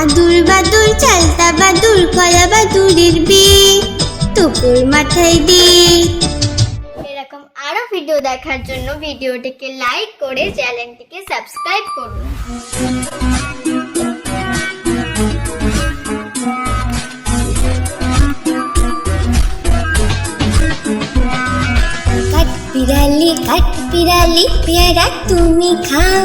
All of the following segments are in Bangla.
আদুর বাদুর চালতা বাদুর কলা বাদুরের বি টুকুর মাথায় দে এরকম আরও ভিডিও দেখার জন্য ভিডিওটিকে লাইক করে চ্যানেলটিকে সাবস্ক্রাইব করুন। বিড়ালি কাঠ বিড়ালি পেয়ারা তুমি খাও।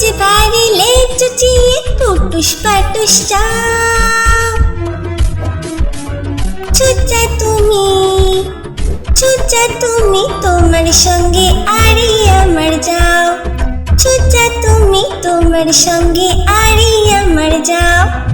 যে বাড়িলে চুচিয়ে পুটুস পাটুস চুচা তুমি চুচা তুমি তোমার সঙ্গে আরি আমার যাও। চুচা তুমি তোমার সঙ্গে আরি আমার যাও।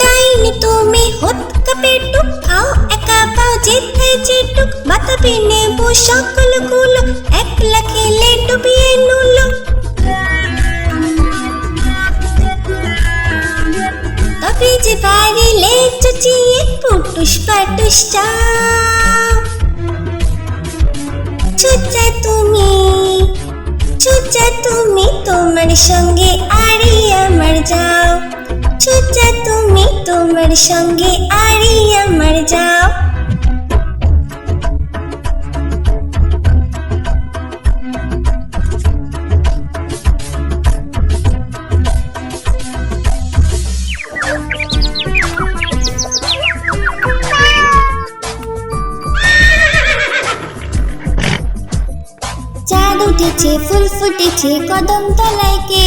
ডাইনি তুমি হত কাপেটুক খাও একা পাও যেথায় যেটুক বাতাবি নেবু সকলগুলো একলা খেলে ডুবিয়ে নুলো। তবে যে বাড়িলে চুচিয়ে পুটুস পাটুস চাও। চুচা তুমি চুচা তুমি তোমার সঙ্গে আরি আমার যাও। চুচা তুমি তোমার সঙ্গে আরি আমার যাও। চাঁদ উঠেছে ফুল ফুটেছে কদম তলায় কে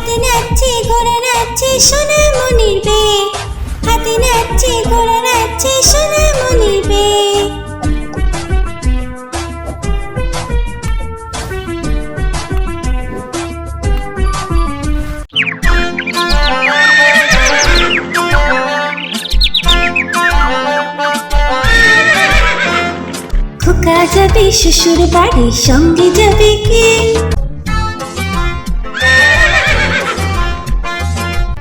হাতে নাচছে, ঘোড়া নাচছে সোনা মনির বে হাতে নাচছে, ঘোড়া নাচছে সোনা মনির বে যাবে, শ্বশুর বাড়ি সঙ্গে যাবে কে?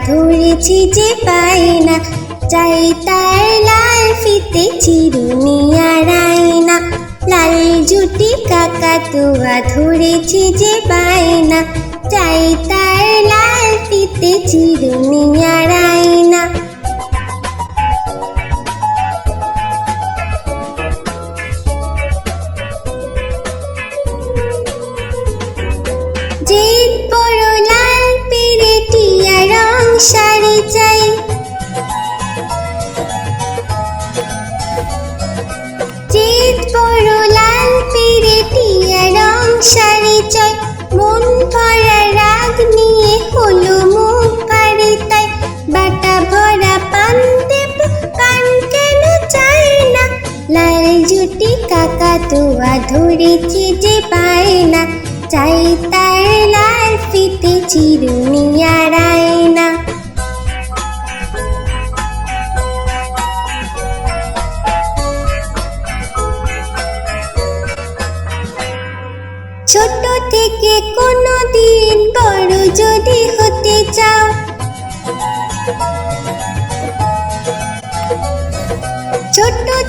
ধরেছি যে পায় না চাই তার লাল ফিতে চিরুনি আর না লাল জুটি কাকা তোয়া ধরেছি যে পায় না চাই তার লাল ফিতে চিরুনি আর আয়না জুটি কাকা তোয়া ধরেছে যে পায় না চাই তার লাল ফিতে চিরুনি আয়না ছোট থেকে কোনো দিন বড় যদি হতে চাও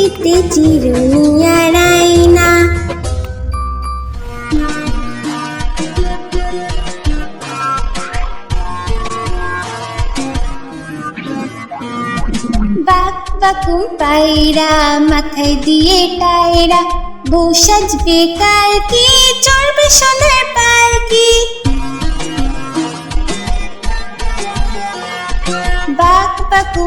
ফিতে চিরুনি আর আয়না। বাক বাকুম পায়রা, মাথায় দিয়ে টায়রা, বউ সাজবে কালকে, চড়বে সোনার পালকি। বাক বাকু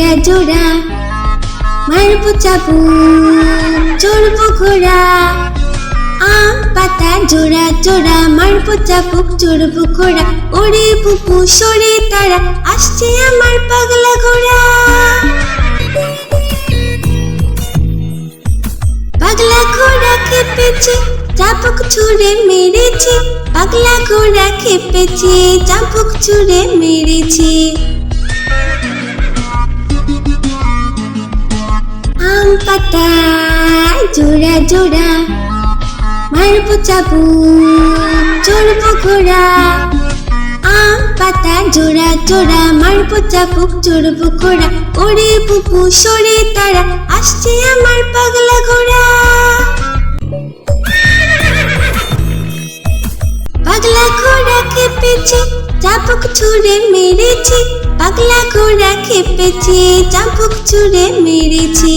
জোড়া জোড়া, মারবো চাবু চড়বো ঘোড়া। আম, পাতা জোড়া জোড়া, মারবো চাবুক, চড়বো ঘোড়া। ওরে বুবু, সরে তারা, আসছে আমার পাগলা ঘোড়া। পাগলা ঘোড়া খেপেছে চাপক ছুঁড়ে মেরেছে। পাগলা ঘোড়া খেপেছে চাপক ছুঁড়ে মেরেছে। পাতা জোড়া জোড়া মারবো চাবু, চড়বো ঘোড়া। আম পাতা জোড়া জোড়া মারবো চাবুক, চড়বো ঘোড়া। ওরে পুপু সরে তারা, আসছে আমার পাগলা ঘোড়া। পাগলা ঘোড়া খেপেছে চাপুক ছুঁড়ে মেরেছে, পাগলা ঘোড়া খেপেছে চাপুক ছুঁড়ে মেরেছে।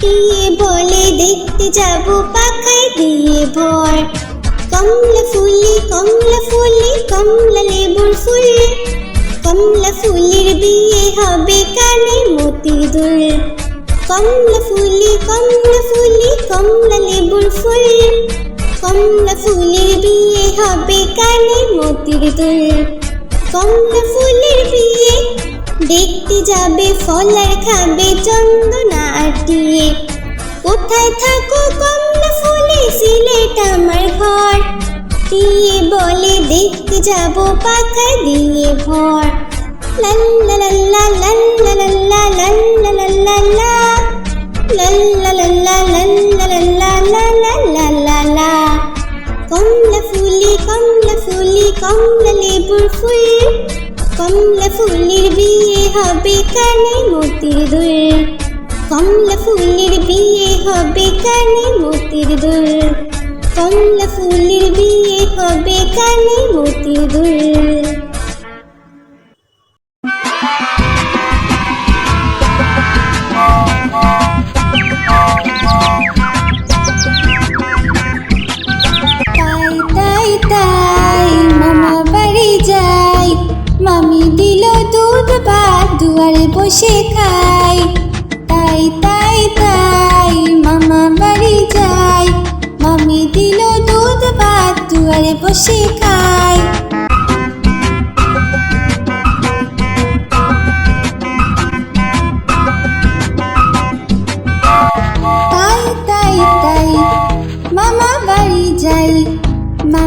টিয়ে বলে, দেখতে যাব পাখায় দিয়ে ভর। কমলা ফুলি কমলা ফুলি, কমলা লেবুর ফুল। কমলা ফুলের বিয়ে হবে কানে মতির দুল কমলা ফুলি কমলা ফুলি, কমলা লেবুর ফুল। কমলা ফুলের বিয়ে হবে কানে মতির দুল কমলা ফুলের বিয়ে দেখতে যাবে ফলার খাবে চন্দনা আটিয়ে কোথায় থাকো কমলা ফুলে সিলেট আমার ঘর দিয়ে বলে দেখতে যাব পাখায় দিয়ে ভর লাল্লা কমলা ফুলি কমলা ফুলি কমলা লেবুর ফুল কমলা ফুলের বিয়ে হবে কানে মতির দুল? কমলা ফুলের বিয়ে হবে কানে মতির দুল? কমলা ফুলের বিয়ে হবে কানে মতির দুল?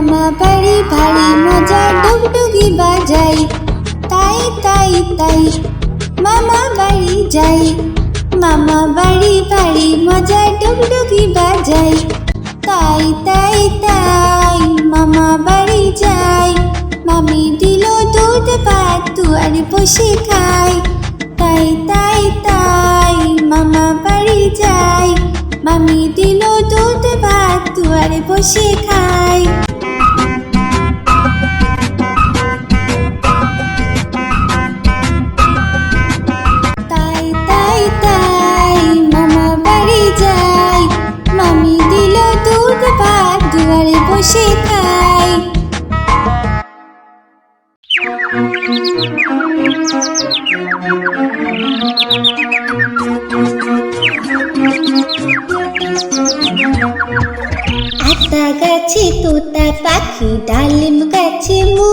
মামা বাড়ি ভারী মজা, ডুগডুগি বাজাই। তাই তাই তাই মামা বাড়ি যাই। মামা বাড়ি ভারী মজা, ডুগডুগি বাজাই। তাই তাই তাই মামা বাড়ি যাই। মামি দিল দুধ, ভাত, দুয়ারে বসে খাই। তাই তাই তাই মামা বাড়ি যাই। মামি দিল দুধ, ভাত, দুয়ারে বসে খাই। খাই। আতা গাছে তোতা পাখি ডালিম গাছে মু।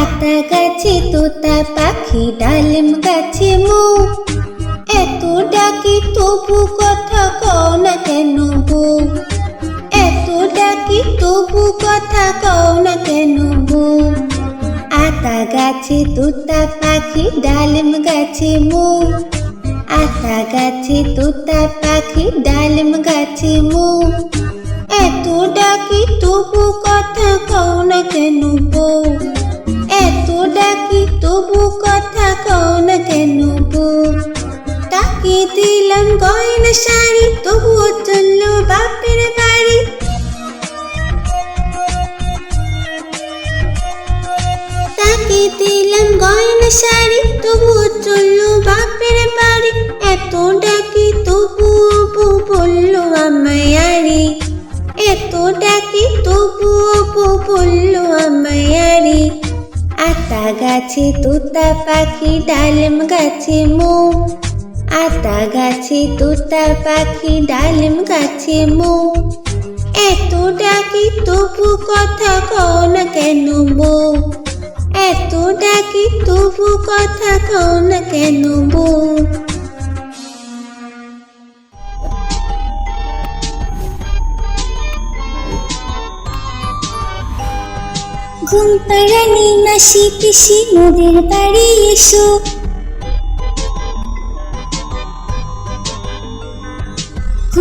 আতা গাছে তোতা পাখি ডালিম গাছে গয়না শাড়ি, তবুও চলল বাপের বাড়ি। তাকে দিলাম গয়না শাড়ি, তবুও চলল বাপের বাড়ি। এত ডাকি তবুও বউ বলল, আমায়ারি। এত ডাকি তবুও বউ বলল, আমায়ারি। আতা গাছে, তোতা পাখি, ডালেম গাছে মো। আতা গাছে, তোতা পাখি, ডালিম গাছে মো। এত ডাকি তবু কথা কও না কেন বউ এত ডাকি তবু কথা কও না কেন বউ ঘুম পাড়ানি মাসি পিসি, মোদের বাড়ি এসো।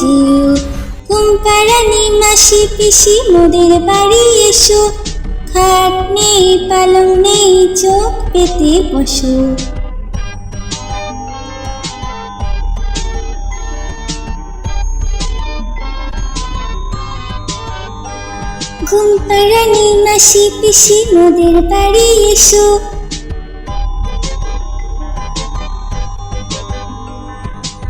যেও মাসি পিসি মোদের বাড়ি এসো? খাট নেই, পালং নেই, চোখ পেতে বসো। ঘুম পাড়ানি মাসি পিসি মোদের বাড়ি এসো।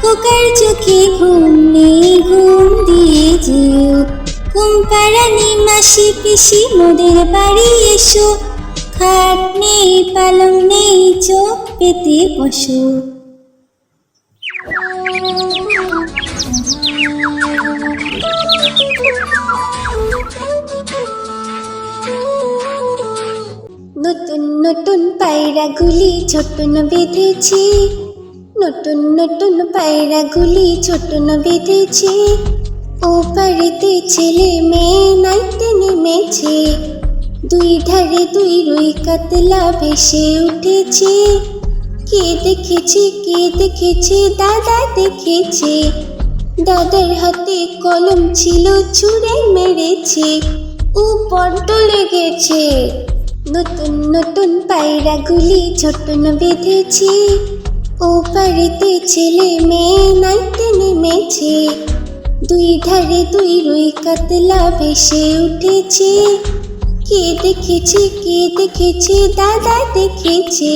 খোকার চোখে ঘুম নেই ঘুম দিয়ে যেও। ঘুম মাসি পিসি, মোদের বাড়ি এসো। খাট নেই, পালং নেই, চোখ পেতে বসো। নতুন নতুন পায়রাগুলি ছোটন বেঁধেছি। নতুন নতুন পায়রাগুলি ছোটন বেঁধেছি। ও পাড়িতে ছেলে মেয়ে নাইতে নেমেছে দুই ধারে দুই রুই কাতলা ভেসে উঠেছে। কে দেখেছে কে দেখেছে, দাদা দেখেছে। দাদার হাতে কলম ছিল, ছুঁড়ে মেরেছে। ও বড্ড লেগেছে। নতুন নতুন পায়রাগুলি ছোটন বেঁধেছি। ও পাড়িতে ছেলে মেয়ে নাইতে নেমেছে দুই ধারে দুই রুই কাতলা ভেসে উঠেছে। কে দেখেছে কে দেখেছে, দাদা দেখেছে।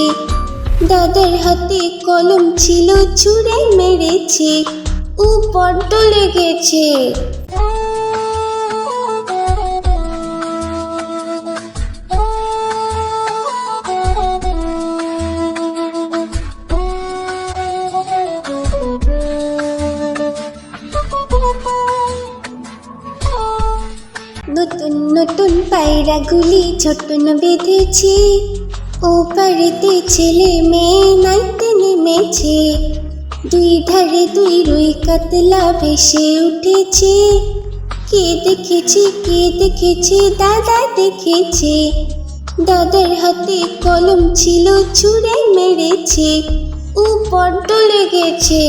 দাদার হাতে কলম ছিল, ছুঁড়ে মেরেছে। ও বড্ড লেগেছে। নতুন পায়রাগুলি ছোটন বেঁধেছি। ও পাড়িতে ছেলে মেয়ে নাইতে নেমেছে দুই ধারে দুই রুই কাতলা ভেসে উঠেছে। কে দেখেছে কে দেখেছে, দাদা দেখেছে। দাদার হাতে কলম ছিল, ছুঁড়ে মেরেছে। ও বড্ড লেগেছে।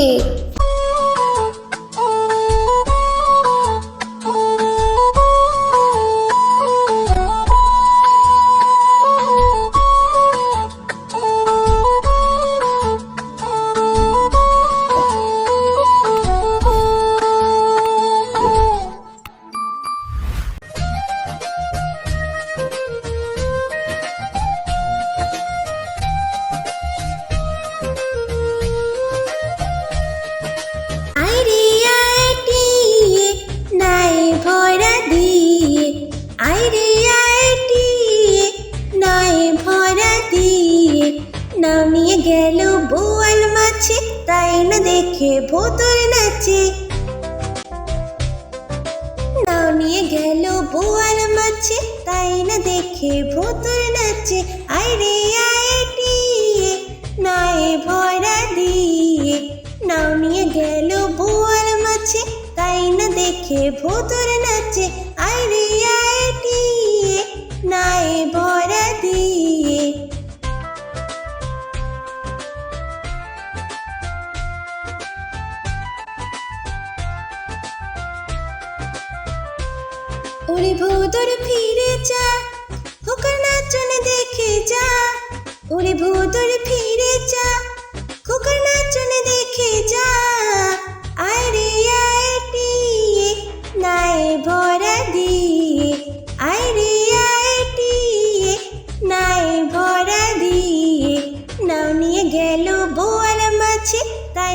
না দেখে ভোতর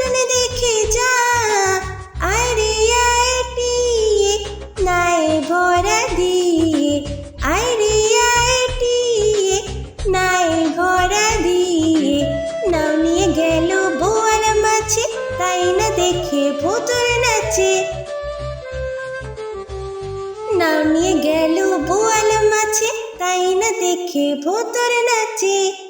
নাচন দেখে যা। আয় রে নাই ভরা দিয়ে। আয় রে নাই ভরা দিয়ে। নাও নিয়ে গেল বোয়াল মাছে তাই না দেখে ভোতর নাচে। নাও নিয়ে গেল বোয়াল মাছে তাই না দেখে ভোতর নাচে।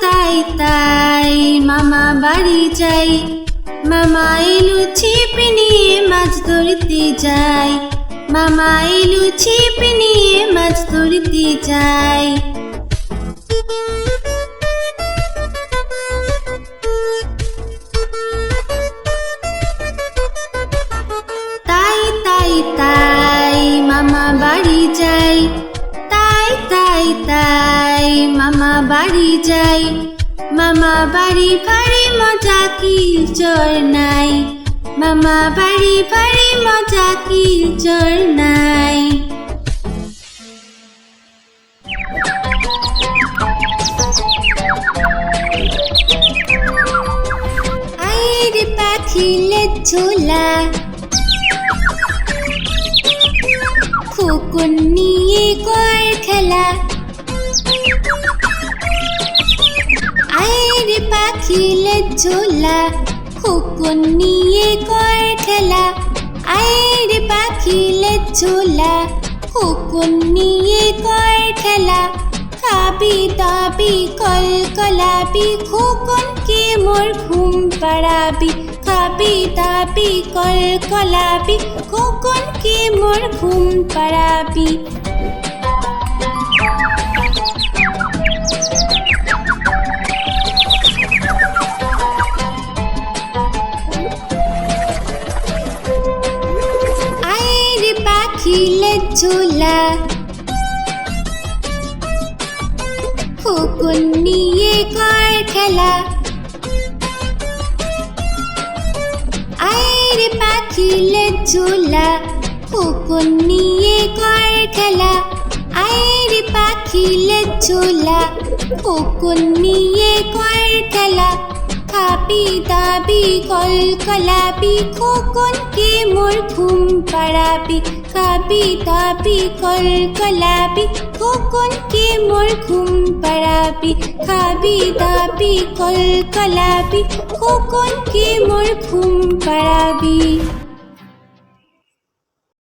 তাই তাই মামা বাড়ি যাই। মামা এলো ছিপ নিয়ে মাছ ধরতে যাই। মামা এলো ছিপ নিয়ে মাছ ধরতে যাই। তাই তাই তাই, মামা বাড়ি যাই। মামা বাড়ি যাই মামা বাড়ি ভারি মজা কি চর নাই। মামা বাড়ি ভারি মজা কি চর নাই। আয়ের পাখিলে ঝোলা। খোকন নিয়ে কর খেলা। পাখিলে ঝোলা, খোকন নিয়ে কর খেলা আয়ের পাখিলে ঝোলা, খোকন নিয়ে কর খেলা খাবি দাবি কল কলাবি কে মোর ঘুম পাড়াবি? খাবি দাবি কল কলাবি কে মোর ঘুম পাড়াবি? পাখিলে ঝোলা। খোকন নিয়ে কর খেলা। আয়ের পাখিলে ঝোলা। খোকন নিয়ে কর খেলা। আয়ের পাখিলে ঝোলা। খোকন নিয়ে কর খেলা। খাবি দাবি কল কলাবি খোকন মোর ঘুম পাড়াবি। খাবি দাবি কল কলাবি খোকন কে মোর ঘুম পাড়াবি খাবি দাবি কল কলাবি খোকন কে মোর ঘুম পাড়াবি